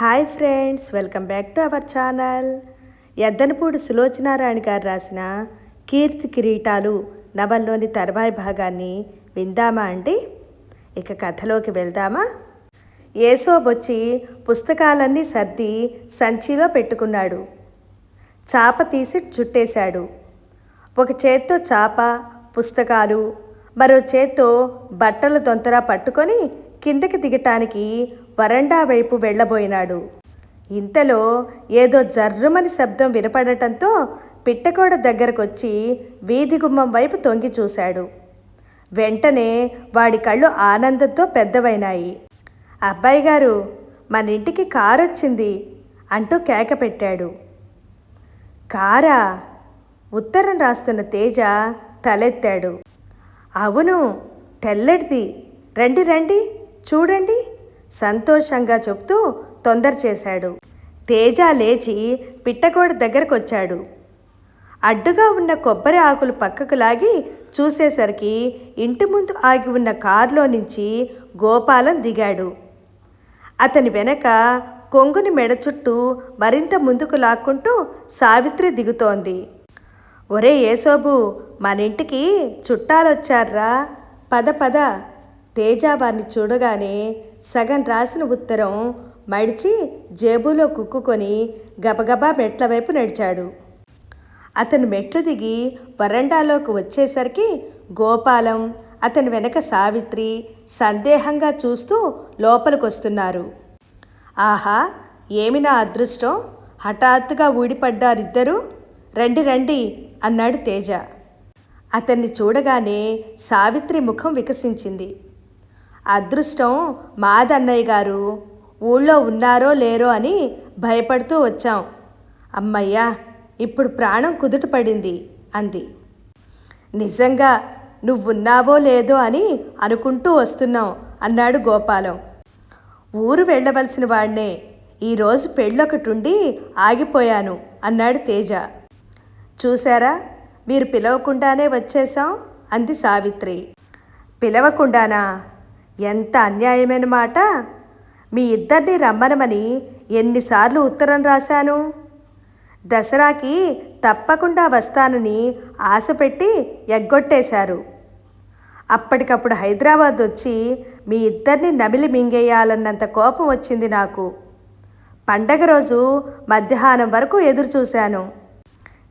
Hi friends welcome back to our channel. Yaddanapudi Sulochana Rani గారు రాసిన కీర్తి కిరీటాలు నవల్లోని తర్వాయి భాగాన్ని విందామా అండి? ఇక కథలోకి వెళ్దామా? ఏసోబొచ్చి పుస్తకాలన్నీ సర్ది సంచిలో పెట్టుకున్నాడు. చాప తీసి చుట్టేశాడు ఒక చేత్తో చాప పుస్తకాలు మరో చేత్తో బట్టల దొంతర పట్టుకొని కిందకి దిగటానికి వరండా వైపు వెళ్ళబోయినాడు. ఇంతలో ఏదో జర్రుమని శబ్దం వినపడటంతో పిట్టకోడ దగ్గరకొచ్చి వీధి గుమ్మం వైపు తొంగి చూశాడు. వెంటనే వాడి కళ్ళు ఆనందంతో పెద్దవైనాయి. అబ్బాయి గారు మన ఇంటికి కారు వచ్చింది అంటూ కేక పెట్టాడు. కారా? ఉత్తరం రాస్తున్న తేజ తలెత్తాడు. అవును తెల్లటిది. రండి రండి చూడండి సంతోషంగా చెప్తూ తొందర చేశాడు. తేజ లేచి పిట్టగోడ దగ్గరకొచ్చాడు. అడ్డుగా ఉన్న కొబ్బరి ఆకులు పక్కకు లాగి చూసేసరికి ఇంటి ముందు ఆగి ఉన్న కారులో నుంచి గోపాలం దిగాడు. అతని వెనక కొంగుని మెడ చుట్టూ మరింత ముందుకు లాక్కుంటూ సావిత్రి దిగుతోంది. ఒరే ఏసోబు మన ఇంటికి చుట్టాలొచ్చారా పద పద. తేజాబాన్ని వారిని చూడగానే సగం రాసిన ఉత్తరం మడిచి జేబులో కుక్కుకొని గబగబా మెట్ల వైపు నడిచాడు. అతను మెట్లు దిగి వరండాలోకి వచ్చేసరికి గోపాలం అతని వెనక సావిత్రి సందేహంగా చూస్తూ లోపలికొస్తున్నారు. ఆహా ఏమి నా అదృష్టం? హఠాత్తుగా ఊడిపడ్డారిద్దరూ? రండి రండి అన్నాడు తేజ. అతన్ని చూడగానే సావిత్రి ముఖం వికసించింది. అదృష్టం మాదన్నయ్య గారు. ఊళ్ళో ఉన్నారో లేరో అని భయపడుతూ వచ్చాం. అమ్మయ్యా ఇప్పుడు ప్రాణం కుదుట పడింది అంది. నిజంగా నువ్వున్నావో లేదో అని అనుకుంటూ వస్తున్నాం అన్నాడు గోపాలం. ఊరు వెళ్ళవలసిన వాడినే ఈరోజు పెళ్ళొకటుండి ఆగిపోయాను అన్నాడు తేజ. చూశారా మీరు పిలవకుండానే వచ్చేసాం అంది సావిత్రి. పిలవకుండానా? ఎంత అన్యాయమైన మాట? మీ ఇద్దరిని రమ్మనమని ఎన్నిసార్లు ఉత్తరం రాశాను. దసరాకి తప్పకుండా వస్తానని ఆశ పెట్టి ఎగ్గొట్టేశారు. అప్పటికప్పుడు హైదరాబాద్ వచ్చి మీ ఇద్దరిని నమిలి మింగేయాలన్నంత కోపం వచ్చింది నాకు. పండగ రోజు మధ్యాహ్నం వరకు ఎదురు చూశాను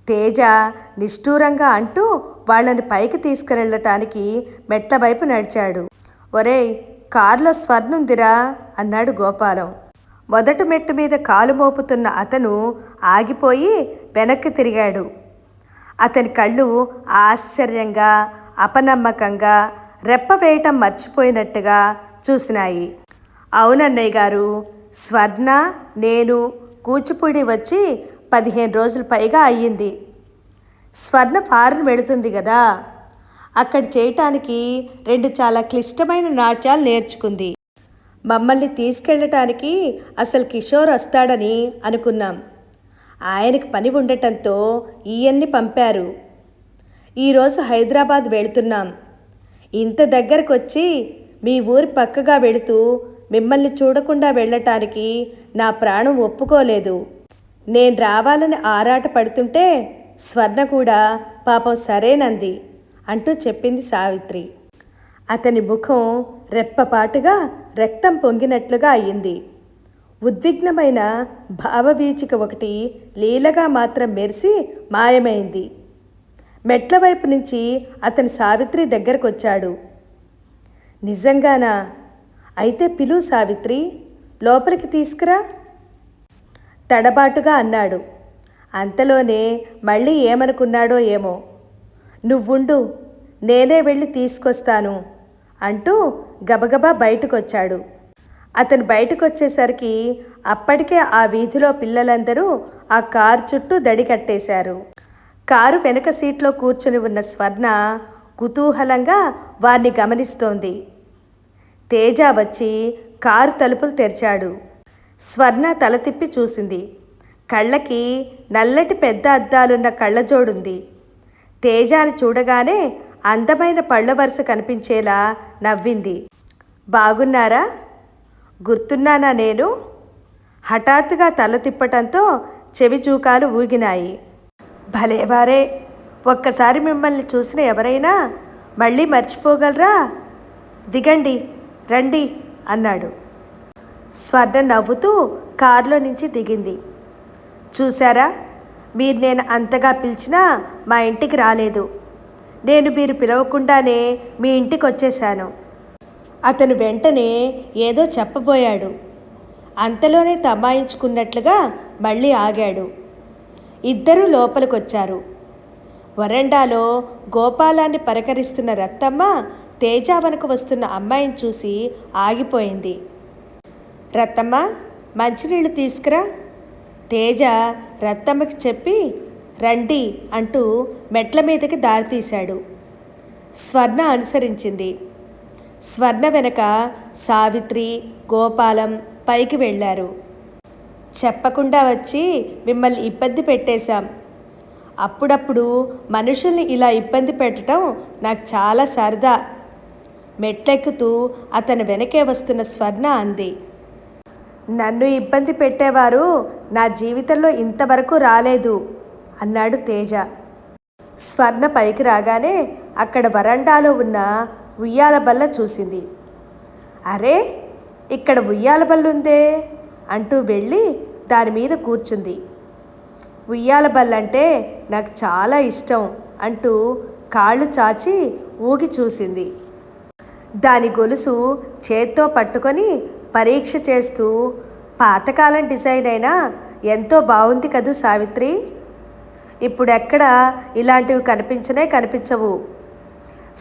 తేజ నిష్ఠూరంగా అంటూ వాళ్ళని పైకి తీసుకువెళ్ళటానికి మెట్ల వైపు నడిచాడు. ఒరేయ్ కారులో స్వర్ణుందిరా అన్నాడు గోపాలం. మొదటి మెట్టు మీద కాలు మోపుతున్న అతను ఆగిపోయి వెనక్కి తిరిగాడు. అతని కళ్ళు ఆశ్చర్యంగా అపనమ్మకంగా రెప్ప వేయటం మర్చిపోయినట్టుగా చూసినాయి. అవునన్నయ్య గారు స్వర్ణ నేను కూచిపూడి వచ్చి పదిహేను రోజులు పైగా అయ్యింది. స్వర్ణ ఫారెన్ వెళుతుంది కదా అక్కడ చేయటానికి రెండు చాలా క్లిష్టమైన నాట్యాలు నేర్చుకుంది. మమ్మల్ని తీసుకెళ్ళటానికి అసలు కిషోర్ వస్తాడని అనుకున్నాం. ఆయనకు పని ఉండటంతో ఈయన్ని పంపారు. ఈరోజు హైదరాబాద్ వెళుతున్నాం. ఇంత దగ్గరకు వచ్చి మీ ఊరి పక్కగా వెళుతూ మిమ్మల్ని చూడకుండా వెళ్ళటానికి నా ప్రాణం ఒప్పుకోలేదు. నేను రావాలని ఆరాట పడుతుంటే స్వర్ణ కూడా పాపం సరేనంది. అంటూ చెప్పింది సావిత్రి. అతని ముఖం రెప్పపాటుగా రక్తం పొంగినట్లుగా అయ్యింది. ఉద్విగ్నమైన భావవీచిక ఒకటి లీలగా మాత్రం మెరిసి మాయమైంది. మెట్ల వైపు నుంచి అతను సావిత్రి దగ్గరకు వచ్చాడు నిజంగానా? అయితే పిలు సావిత్రి లోపలికి తీసుకురా. తడబాటుగా అన్నాడు. అంతలోనే మళ్ళీ ఏమనుకున్నాడో ఏమో. నువ్వుండు నేనే వెళ్ళి తీసుకొస్తాను అంటూ గబగబా బయటకొచ్చాడు. అతను బయటకొచ్చేసరికి అప్పటికే ఆ వీధిలో పిల్లలందరూ ఆ కారు చుట్టూ దడి కట్టేశారు. కారు వెనక సీట్లో కూర్చుని ఉన్న స్వర్ణ కుతూహలంగా వారిని గమనిస్తోంది. తేజ వచ్చి కారు తలుపులు తెరిచాడు. స్వర్ణ తల తిప్పి చూసింది. కళ్ళకి నల్లటి పెద్ద అద్దాలున్న కళ్ళజోడుంది. తేజాని చూడగానే అందమైన పళ్ళ వరుస కనిపించేలా నవ్వింది. బాగున్నారా? గుర్తున్నానా నేను? హఠాత్తుగా తల తిప్పటంతో చెవి చూకాలు ఊగినాయి. భలేవారే! ఒక్కసారి మిమ్మల్ని చూసిన ఎవరైనా మళ్ళీ మర్చిపోగలరా? దిగండి రండి అన్నాడు. స్వర్ణ నవ్వుతూ కారులో నుంచి దిగింది. చూశారా? మీరు నేను అంతగా పిలిచినా మా ఇంటికి రాలేదు. నేను మీరు పిలవకుండానే మీ ఇంటికి వచ్చేశాను. అతను వెంటనే ఏదో చెప్పబోయాడు. అంతలోనే తమాయించుకున్నట్లుగా మళ్ళీ ఆగాడు. ఇద్దరూ లోపలికొచ్చారు. వరండాలో గోపాలాన్ని పలకరిస్తున్న రత్తమ్మ తేజావనకు వస్తున్న అమ్మాయిని చూసి ఆగిపోయింది. రత్తమ్మ మంచినీళ్ళు తీసుకురా. తేజ రత్తమ్మకి చెప్పి రండి అంటూ మెట్ల మీదకి దారితీశాడు స్వర్ణ అనుసరించింది. స్వర్ణ వెనక సావిత్రి గోపాలం పైకి వెళ్ళారు. చెప్పకుండా వచ్చి మిమ్మల్ని ఇబ్బంది పెట్టేశాం. అప్పుడప్పుడు మనుషుల్ని ఇలా ఇబ్బంది పెట్టడం నాకు చాలా సరదా. మెట్లెక్కుతూ అతని వెనకే వస్తున్న స్వర్ణ అంది. నన్ను ఇబ్బంది పెట్టేవారు నా జీవితంలో ఇంతవరకు రాలేదు అన్నాడు తేజ. స్వర్ణ పైకి రాగానే అక్కడ వరండాలో ఉన్న ఉయ్యాల బల్ల చూసింది. అరే ఇక్కడ ఉయ్యాల బల్లుందే అంటూ వెళ్ళి దాని మీద కూర్చుంది. ఉయ్యాల బల్ల అంటే నాకు చాలా ఇష్టం అంటూ కాళ్ళు చాచి ఊగి చూసింది. దాని గొలుసు చేత్తో పట్టుకొని పరీక్ష చేస్తూ పాతకాలం డిజైన్ అయినా ఎంతో బాగుంది కదూ సావిత్రి. ఇప్పుడు ఎక్కడ ఇలాంటివి కనిపించనే కనిపించవు.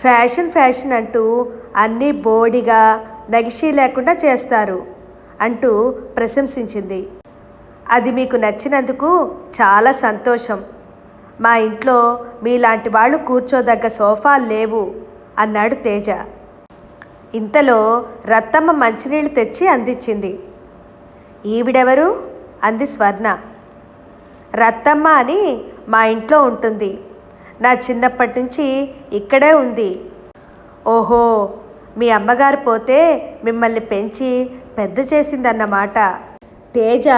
ఫ్యాషన్ ఫ్యాషన్ అంటూ అన్నీ బోడిగా నగిషీ లేకుండా చేస్తారు అంటూ ప్రశంసించింది. అది మీకు నచ్చినందుకు చాలా సంతోషం. మా ఇంట్లో మీలాంటి వాళ్ళు కూర్చోదగ్గ సోఫాలు లేవు అన్నాడు తేజ. ఇంతలో రత్తమ్మ మంచినీళ్ళు తెచ్చి అందించింది. ఈవిడెవరు? అంది స్వర్ణ. రత్తమ్మ అని మా ఇంట్లో ఉంటుంది. నా చిన్నప్పటి నుంచి ఇక్కడే ఉంది. ఓహో మీ అమ్మగారు పోతే మిమ్మల్ని పెంచి పెద్ద చేసిందన్నమాట. తేజ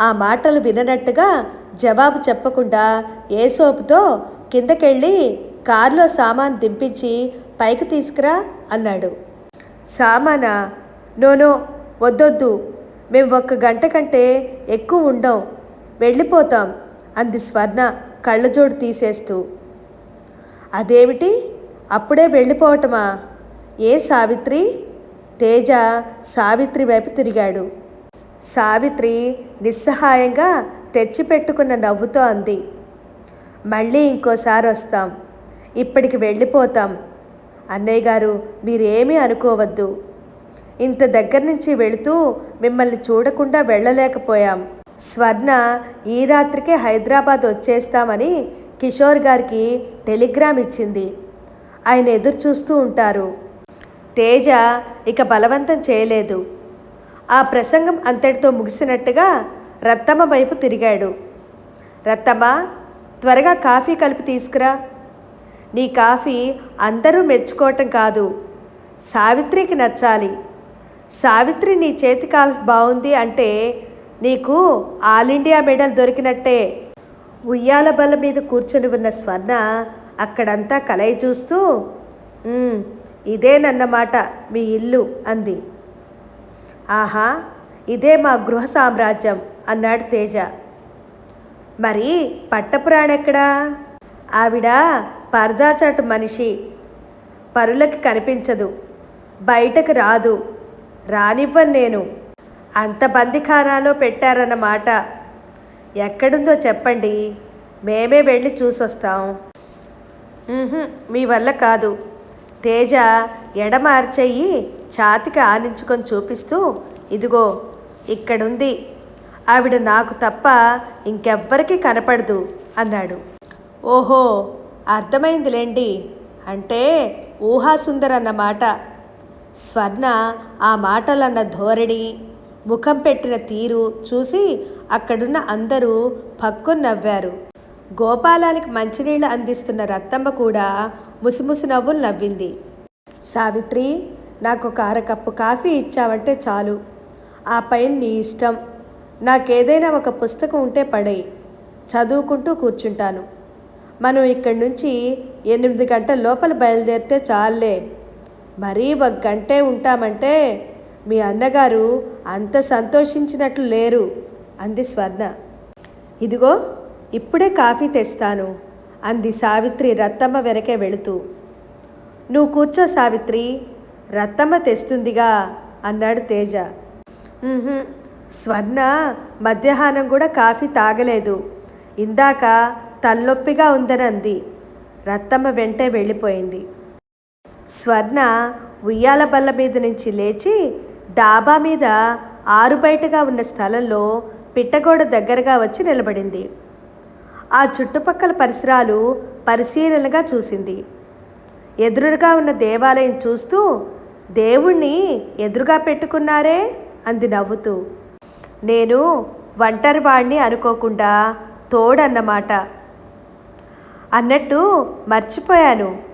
ఆ మాటలు విననట్టుగా జవాబు చెప్పకుండా ఏ సోపుతో కిందకెళ్ళి కారులో సామాన్ దింపించి పైకి తీసుకురా అన్నాడు. సామానా? నోనో వద్దొద్దు. మేము ఒక్క గంట కంటే ఎక్కువ ఉండం వెళ్ళిపోతాం అంది స్వర్ణ కళ్ళజోడు తీసేస్తూ. అదేమిటి? అప్పుడే వెళ్ళిపోవటమా? ఏ సావిత్రి? తేజ సావిత్రి వైపు తిరిగాడు. సావిత్రి నిస్సహాయంగా తెచ్చిపెట్టుకున్న నవ్వుతో అంది. మళ్ళీ ఇంకోసారి వస్తాం. ఇప్పటికి వెళ్ళిపోతాం. అన్నయ్య గారు మీరేమీ అనుకోవద్దు. ఇంత దగ్గర నుంచి వెళుతూ మిమ్మల్ని చూడకుండా వెళ్ళలేకపోయాం. స్వర్ణ ఈ రాత్రికే హైదరాబాద్ వచ్చేస్తామని కిషోర్ గారికి టెలిగ్రామ్ ఇచ్చింది. ఆయన ఎదురు చూస్తూ ఉంటారు. తేజ ఇక బలవంతం చేయలేదు. ఆ ప్రసంగం అంతటితో ముగిసినట్టుగా రత్తమ్మ వైపు తిరిగాడు. రత్తమ్మ త్వరగా కాఫీ కలిపి తీసుకురా. నీ కాఫీ అందరూ మెచ్చుకోవటం కాదు సావిత్రికి నచ్చాలి. సావిత్రి నీ చేతి కాఫీ బాగుంది అంటే నీకు ఆల్ ఇండియా మెడల్ దొరికినట్టే. ఉయ్యాల బల్ల మీద కూర్చొని ఉన్న స్వర్ణ అక్కడంతా కలయి చూస్తూ ఇదే ఇదేనన్నమాట మీ ఇల్లు అంది. ఆహా ఇదే మా గృహ సామ్రాజ్యం అన్నాడు తేజ. మరి పట్టపురాణెక్కడా ఆవిడ పర్దాచాటు మనిషి పరులకి కనిపించదు బయటకు రాదు రానివ్వను నేను. అంత బందిఖానాలో పెట్టారన్నమాట. ఎక్కడుందో చెప్పండి. మేమే వెళ్ళి చూసొస్తాం. మీ వల్ల కాదు. తేజ ఎడమార్చెయ్యి ఛాతికి ఆనించుకొని చూపిస్తూ ఇదిగో ఇక్కడుంది. ఆవిడ నాకు తప్ప ఇంకెవ్వరికీ కనపడదు అన్నాడు. ఓహో అర్థమైందిలేండి. అంటే ఊహాసుందర్ అన్నమాట స్వర్ణ ఆ మాటలన్న ధోరణి ముఖం పెట్టిన తీరు చూసి అక్కడున్న అందరూ పక్కు నవ్వారు. గోపాలానికి మంచినీళ్ళు అందిస్తున్న రత్తమ్మ కూడా ముసిముసి నవ్వులు నవ్వింది. సావిత్రి నాకు ఒక అరకప్పు కాఫీ ఇచ్చావంటే చాలు. ఆ పైన నీ ఇష్టం. నాకేదైనా ఒక పుస్తకం ఉంటే పడేయి. చదువుకుంటూ కూర్చుంటాను. మనం ఇక్కడి నుంచి ఎనిమిది గంటల లోపల బయలుదేరితే చాలే. మరీ ఒక గంటే ఉంటామంటే మీ అన్నగారు అంత సంతోషించినట్లు లేరు అంది స్వర్ణ. ఇదిగో ఇప్పుడే కాఫీ తెస్తాను అంది సావిత్రి రత్తమ్మ వెనకే వెళుతూ. నువ్వు కూర్చో సావిత్రి రత్తమ్మ తెస్తుందిగా అన్నాడు తేజ. స్వర్ణ మధ్యాహ్నం కూడా కాఫీ తాగలేదు. ఇందాక తలనొప్పిగా ఉందని అంది. రత్తమ్మ వెంటే వెళ్ళిపోయింది. స్వర్ణ ఉయ్యాల బల్ల మీద నుంచి లేచి డాబా మీద ఆరు బయటగా ఉన్న స్థలంలో పిట్టగోడ దగ్గరగా వచ్చి నిలబడింది. ఆ చుట్టుపక్కల పరిసరాలు పరిశీలనగా చూసింది. ఎదురుగా ఉన్న దేవాలయం చూస్తూ దేవుణ్ణి ఎదురుగా పెట్టుకున్నారే? అంది నవ్వుతూ. నేను ఒంటరి వాణ్ణి అనుకోకుండా తోడన్నమాట. అన్నట్టు మర్చిపోయాను.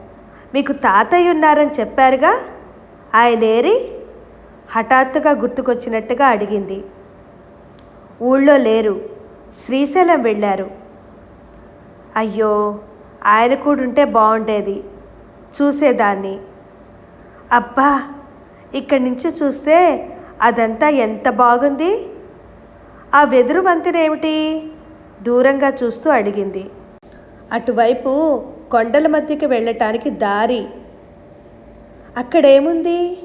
మీకు తాతయ్య ఉన్నారని చెప్పారుగా? ఆయనేరి హఠాత్తుగా గుర్తుకొచ్చినట్టుగా అడిగింది. ఊళ్ళో లేరు. శ్రీశైలం వెళ్ళారు. అయ్యో ఆయన కూడా ఉంటే బాగుండేది చూసేదాన్ని. అబ్బా ఇక్కడి నుంచి చూస్తే అదంతా ఎంత బాగుంది? ఆ వెదురు వంతెనేమిటి? దూరంగా చూస్తూ అడిగింది. అటువైపు కొండల మధ్యకి వెళ్ళటానికి దారి. అక్కడేముంది?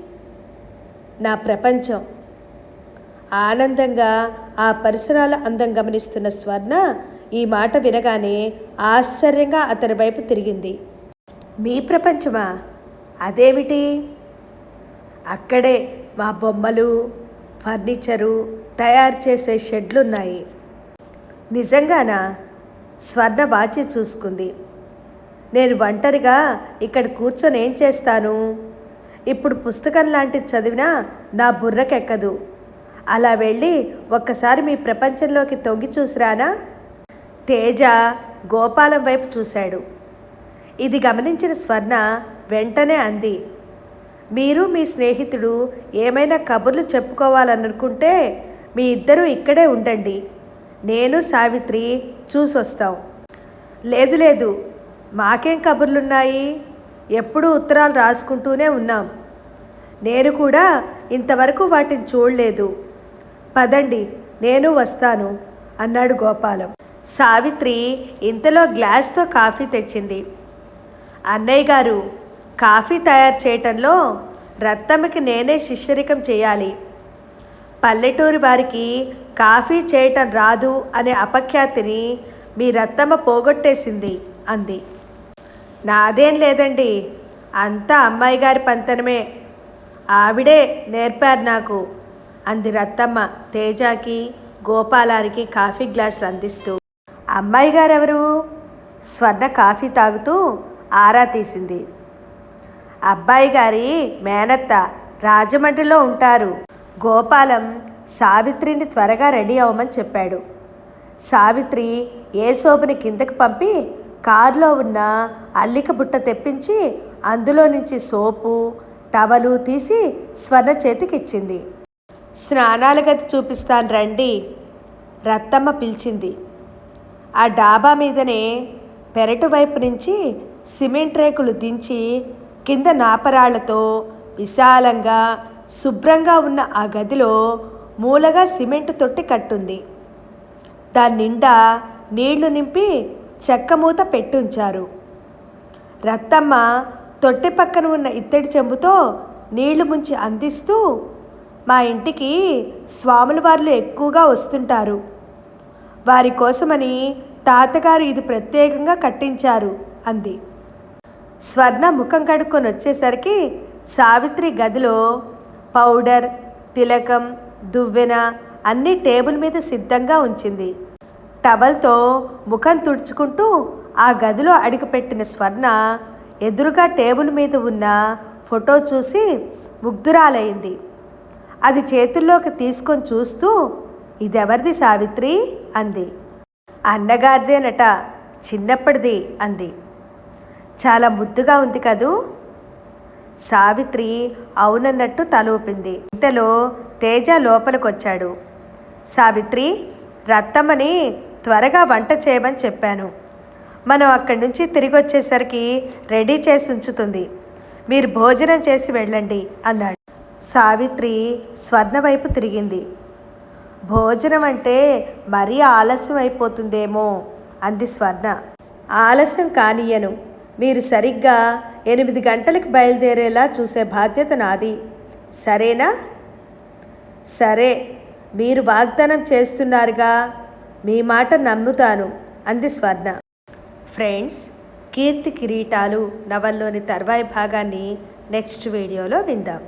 నా ప్రపంచం. ఆనందంగా ఆ పరిసరాల అందం గమనిస్తున్న స్వర్ణ ఈ మాట వినగానే ఆశ్చర్యంగా అతని వైపు తిరిగింది. మీ ప్రపంచమా? అదేమిటి? అక్కడే మా బొమ్మలు ఫర్నిచరు తయారు చేసే షెడ్లున్నాయి. నిజంగానా? స్వర్ణ వాచి చూసుకుంది. నేను ఒంటరిగా ఇక్కడ కూర్చొని ఏం చేస్తాను? ఇప్పుడు పుస్తకం లాంటిది చదివినా నా బుర్రకెక్కదు. అలా వెళ్ళి ఒక్కసారి మీ ప్రపంచంలోకి తొంగి చూసిరానా? తేజ గోపాలం వైపు చూశాడు. ఇది గమనించిన స్వర్ణ వెంటనే అంది. మీరు మీ స్నేహితుడు ఏమైనా కబుర్లు చెప్పుకోవాలనుకుంటే మీ ఇద్దరూ ఇక్కడే ఉండండి. నేను సావిత్రి చూసొస్తాం. లేదు లేదు. మాకేం కబుర్లున్నాయి? ఎప్పుడూ ఉత్తరాలు రాసుకుంటూనే ఉన్నాం. నేను కూడా ఇంతవరకు వాటిని చూడలేదు. పదండి నేను వస్తాను అన్నాడు గోపాలం. సావిత్రి ఇంతలో గ్లాస్తో కాఫీ తెచ్చింది. అన్నయ్య గారు కాఫీ తయారు చేయటంలో రత్తమ్మకి నేనే శిష్యరికం చేయాలి. పల్లెటూరి వారికి కాఫీ చేయటం రాదు అనే అపఖ్యాతిని మీ రత్తమ్మ పోగొట్టేసింది అంది. నాదేం లేదండి. అంతా అమ్మాయి గారి పంతనమే. ఆవిడే నేర్పారు నాకు. అంది రత్తమ్మ తేజాకి గోపాలానికి కాఫీ గ్లాసులు అందిస్తూ. అమ్మాయి గారెవరు? స్వర్ణ కాఫీ తాగుతూ ఆరా తీసింది. అబ్బాయి గారి మేనత్త రాజమండ్రిలో ఉంటారు. గోపాలం సావిత్రిని త్వరగా రెడీ అవ్వమని చెప్పాడు. సావిత్రి ఏ శోభని కిందకు పంపి కారులో ఉన్న అల్లిక బుట్ట తెప్పించి అందులో నుంచి సోపు టవలు తీసి స్వర్ణ చేతికిచ్చింది. స్నానాల గది చూపిస్తాను రండి రత్తమ్మ పిలిచింది. ఆ డాబా మీదనే పెరటి వైపు నుంచి సిమెంట్ రేకులు దించి కింద నాపరాళ్ళతో విశాలంగా శుభ్రంగా ఉన్న ఆ గదిలో మూలగా సిమెంట్ తొట్టి కట్టుంది. దాని నిండా నీళ్ళు నింపి చెక్క మూత పెట్టుంచారు. రత్తమ్మ తొట్టె పక్కన ఉన్న ఇత్తడి చెంబుతో నీళ్ళు ముంచి అందిస్తూ మా ఇంటికి స్వాముల వార్లు ఎక్కువగా వస్తుంటారు. వారి కోసమని తాతగారు ఇది ప్రత్యేకంగా కట్టించారు అంది. స్వర్ణ ముఖం కడుక్కొని వచ్చేసరికి సావిత్రి గదిలో పౌడర్ తిలకం దువ్వెన అన్నీ టేబుల్ మీద సిద్ధంగా ఉంచింది. టవల్తో ముఖం తుడుచుకుంటూ ఆ గదిలో అడుగుపెట్టిన స్వర్ణ ఎదురుగా టేబుల్ మీద ఉన్న ఫోటో చూసి ముగ్ధురాలైంది. అది చేతుల్లోకి తీసుకొని చూస్తూ ఇదెవరిది సావిత్రి? అంది. అన్నగారిదేనట చిన్నప్పటిది అంది. చాలా ముద్దుగా ఉంది కదూ? సావిత్రి అవునన్నట్టు తల ఊపింది. ఇంతలో తేజ లోపలికొచ్చాడు. సావిత్రి రత్తమ్మని త్వరగా వంట చేయమని చెప్పాను. మనం అక్కడి నుంచి తిరిగి వచ్చేసరికి రెడీ చేసి ఉంచుతుంది. మీరు భోజనం చేసి వెళ్ళండి అన్నాడు. సావిత్రి స్వర్ణ వైపు తిరిగింది. భోజనం అంటే మరీ ఆలస్యం అయిపోతుందేమో అంది స్వర్ణ. ఆలస్యం కానియను. మీరు సరిగ్గా ఎనిమిది గంటలకు బయలుదేరేలా చూసే బాధ్యత నాది. సరేనా? సరే మీరు వాగ్దానం చేస్తున్నారుగా. మీ మాట నమ్ముతాను అంది స్వర్ణ. ఫ్రెండ్స్ కీర్తి కిరీటాలు నవల్లోని తర్వాయి భాగాన్ని నెక్స్ట్ వీడియోలో విందాం.